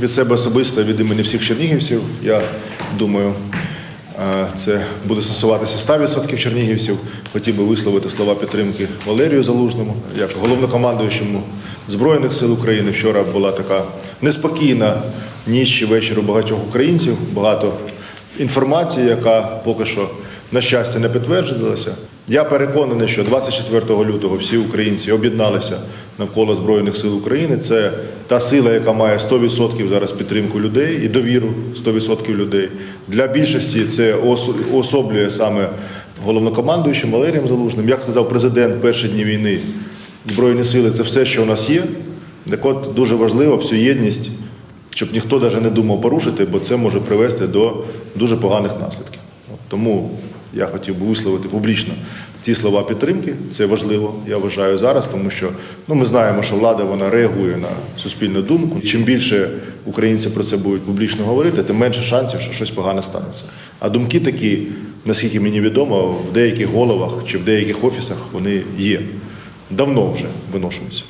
Від себе особисто, від імені всіх чернігівців, я думаю, е, це буде стосуватися 100% чернігівців. Хотів би висловити слова підтримки Валерію Залужному, як головнокомандуючому Збройних сил України. Вчора була така неспокійна ніч чи вечір у багатьох українців, багато інформації, яка поки що, на щастя, не підтверджувалася. Я переконаний, що 24 лютого всі українці об'єдналися навколо Збройних сил України. Це та сила, яка має 100% зараз підтримку людей і довіру 100% людей. Для більшості це ос- уособлює саме головнокомандуючим Валерієм Залужним. Як сказав президент перші дні війни, Збройні сили це все, що у нас є. Так от дуже важливо всю єдність, щоб ніхто навіть не думав порушити, бо це може привести до дуже поганих наслідків. Тому я хотів би висловити публічно ці слова підтримки. Це важливо, я вважаю зараз, тому що ну, ми знаємо, що влада вона реагує на суспільну думку. Чим більше українці про це будуть публічно говорити, тим менше шансів, що щось погане станеться. А думки такі, наскільки мені відомо, в деяких головах чи в деяких офісах вони є. Давно вже виношуються.